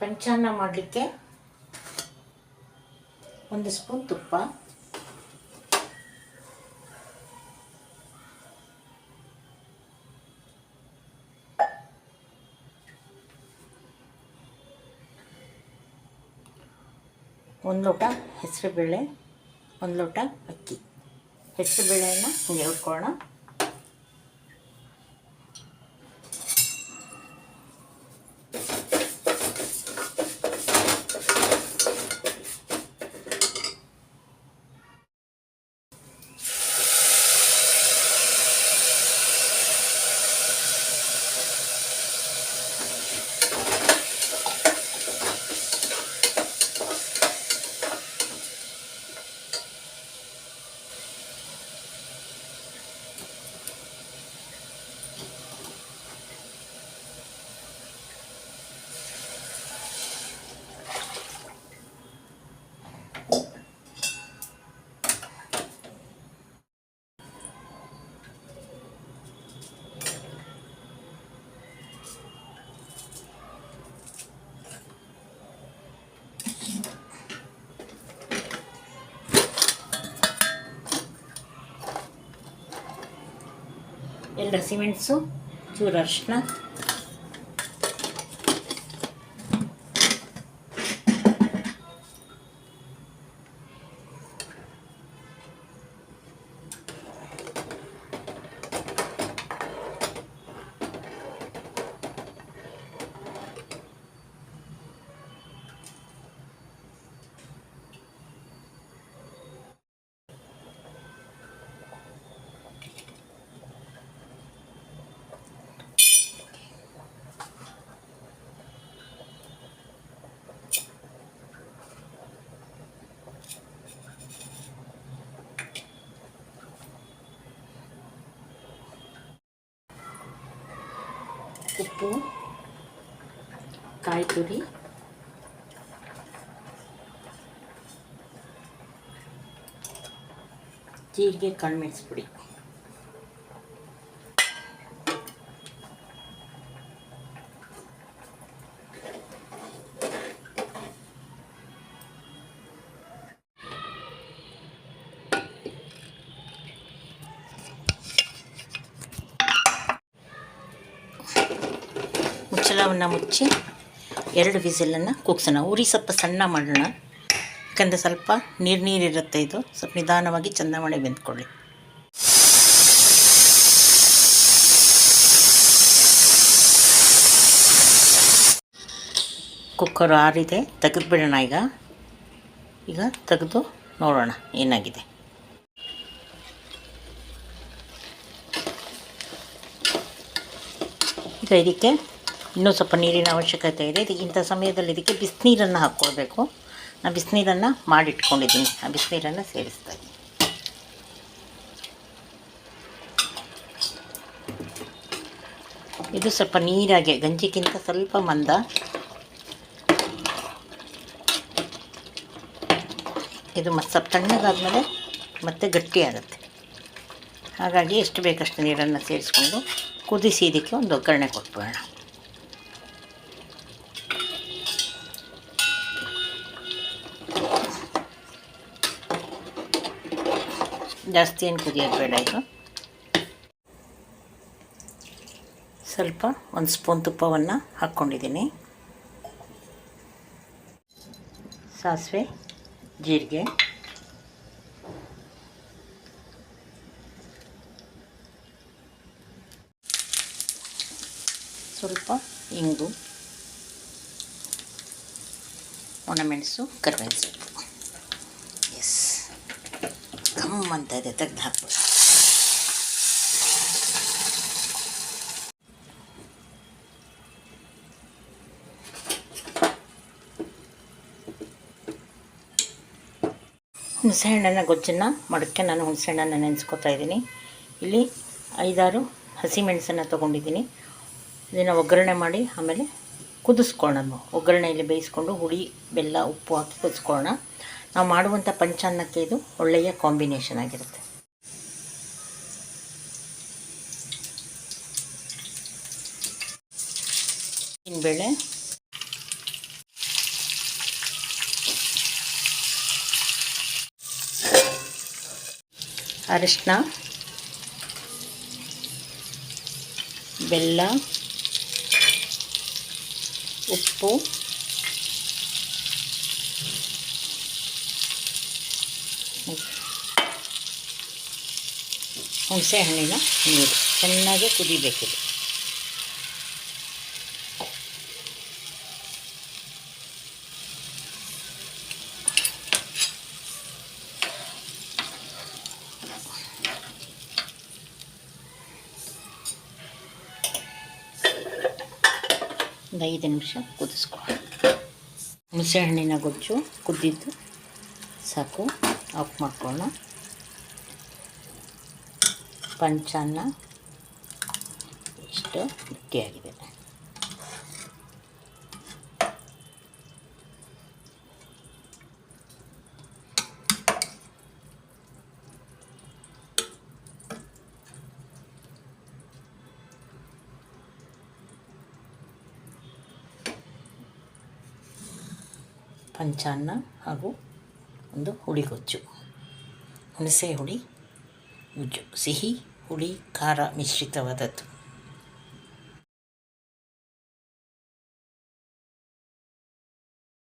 ಪಂಚಾನ್ನ ಮಾಡಲಿಕ್ಕೆ ಒಂದು ಸ್ಪೂನ್ ತುಪ್ಪ. ಒಂದು ಲೋಟ ಹೆಸರುಬೇಳೆ ಒಂದು ಲೋಟ ಅಕ್ಕಿ. ಹೆಸರುಬೇಳೆಯನ್ನು ಹಿಂಗೆ ಹುರ್ಕೊಳ್ಳೋಣ. ಎರಡು ಹಸಿಮೆಣಸು ಚೂರು ಅರಿಶಿನ ಉಪ್ಪು ಕಾಯಿ ತುರಿ ಜೀರಿಗೆ ಕಾಳುಮೆಣಸು ಪುಡಿ ಮುಚ್ಚಳವನ್ನು ಮುಚ್ಚಿ ಎರಡು ವಿಸಿಲನ್ನು ಕೂಗ್ಸೋಣ. ಉರಿ ಸ್ವಲ್ಪ ಸಣ್ಣ ಮಾಡೋಣ. ಯಾಕಂದರೆ ಸ್ವಲ್ಪ ನೀರು ನೀರಿರುತ್ತೆ ಇದು. ಸ್ವಲ್ಪ ನಿಧಾನವಾಗಿ ಚಂದ ಮಾಡಿ ಬೆಂದ್ಕೊಳ್ಳಿ. ಕುಕ್ಕರ್ ಆರಿದೆ. ತೆಗೆದುಬಿಡೋಣ ಈಗ. ಈಗ ತೆಗೆದು ನೋಡೋಣ ಏನಾಗಿದೆ. ಈಗ ಇದಕ್ಕೆ ಇನ್ನೂ ಸ್ವಲ್ಪ ನೀರಿನ ಅವಶ್ಯಕತೆ ಇದೆ. ಇಂಥ ಸಮಯದಲ್ಲಿ ಇದಕ್ಕೆ ಬಿಸಿನೀರನ್ನು ಹಾಕ್ಕೊಳ್ಬೇಕು. ನಾನು ಬಿಸಿನೀರನ್ನು ಮಾಡಿಟ್ಕೊಂಡಿದ್ದೀನಿ. ಆ ಬಿಸಿನೀರನ್ನು ಸೇರಿಸ್ತಾ ಇದ್ದೀನಿ. ಇದು ಸ್ವಲ್ಪ ನೀರಾಗೆ, ಗಂಜಿಗಿಂತ ಸ್ವಲ್ಪ ಮಂದ. ಇದು ಮತ್ತೆ ಸ್ವಲ್ಪ ತಣ್ಣಗಾದ್ಮೇಲೆ ಮತ್ತೆ ಗಟ್ಟಿಯಾಗುತ್ತೆ. ಹಾಗಾಗಿ ಎಷ್ಟು ಬೇಕಷ್ಟು ನೀರನ್ನು ಸೇರಿಸ್ಕೊಂಡು ಕುದಿಸಿ ಇದಕ್ಕೆ ಒಂದು ಒಗ್ಗರಣೆ ಕೊಟ್ಬಿಡೋಣ ಜಾಸ್ತಿ ಏನು ಕುದಿಯೋದು ಬೇಡ ಇದು. ಸ್ವಲ್ಪ ಒಂದು ಸ್ಪೂನ್ ತುಪ್ಪವನ್ನು ಹಾಕ್ಕೊಂಡಿದ್ದೀನಿ. ಸಾಸಿವೆ, ಜೀರಿಗೆ. ಸ್ವಲ್ಪ ಇಂಗು ಒಣಮೆಣಸು ಕರಿಬೇವು ಸೊಪ್ಪು ಘಮ್ ಅಂತ ಇದೆ ತೆಗ್ದು ಹಾಕ್ಬೋದು. ಹುಣಸೆಹಣ್ಣನ್ನು ಗೊಜ್ಜನ್ನು ಮಡಕ್ಕೆ ನಾನು ಹುಣಸೆಹಣ್ಣನ್ನು ನೆನೆಸ್ಕೊತಾ ಇದ್ದೀನಿ. ಇಲ್ಲಿ ಐದಾರು ಹಸಿಮೆಣಸನ್ನು ತೊಗೊಂಡಿದ್ದೀನಿ. ಇದನ್ನು ಒಗ್ಗರಣೆ ಮಾಡಿ ಆಮೇಲೆ ಕುದಿಸ್ಕೊಳ್ಳೋಣ. ಒಗ್ಗರಣೆಯಲ್ಲಿ ಬೇಯಿಸ್ಕೊಂಡು ಹುಳಿ, ಬೆಲ್ಲ, ಉಪ್ಪು ಹಾಕಿ ಕುದಿಸ್ಕೊಳ್ಳೋಣ. ನಾವು ಮಾಡುವಂಥ ಪಂಚಾನ್ನಕ್ಕೆ ಇದು ಒಳ್ಳೆಯ ಕಾಂಬಿನೇಷನ್ ಆಗಿರುತ್ತೆ. ಬೇಳೆ. ಅರಿಶಿನ ಬೆಲ್ಲ. ಉಪ್ಪು. ಹುಣಸೆ ಹಣ್ಣಿನ ನೀರು ಚೆನ್ನಾಗಿ ಕುದಿಬೇಕಿದೆ ಒಂದು ಐದು ನಿಮಿಷ ಕುದಿಸ್ಕೊಳ್ಳೋಣ ಹುಣಸೆ ಹಣ್ಣಿನ ಗೊಜ್ಜು ಕುದ್ದಿದ್ದು ಸಾಕು ಆಫ್ ಮಾಡ್ಕೊಳ್ಳೋಣ ಪಂಚಾನ್ನ ಇಷ್ಟು ಗಟ್ಟಿಯಾಗಿದೆ. ಪಂಚಾನ್ನ ಹಾಗೂ ಒಂದು ಹುಳಿಗೊಜ್ಜು ಹುಣಸೆ ಹುಳಿ. ಸಿಹಿ ಹುಳಿ ಖಾರ ಮಿಶ್ರಿತವಾದದ್ದು.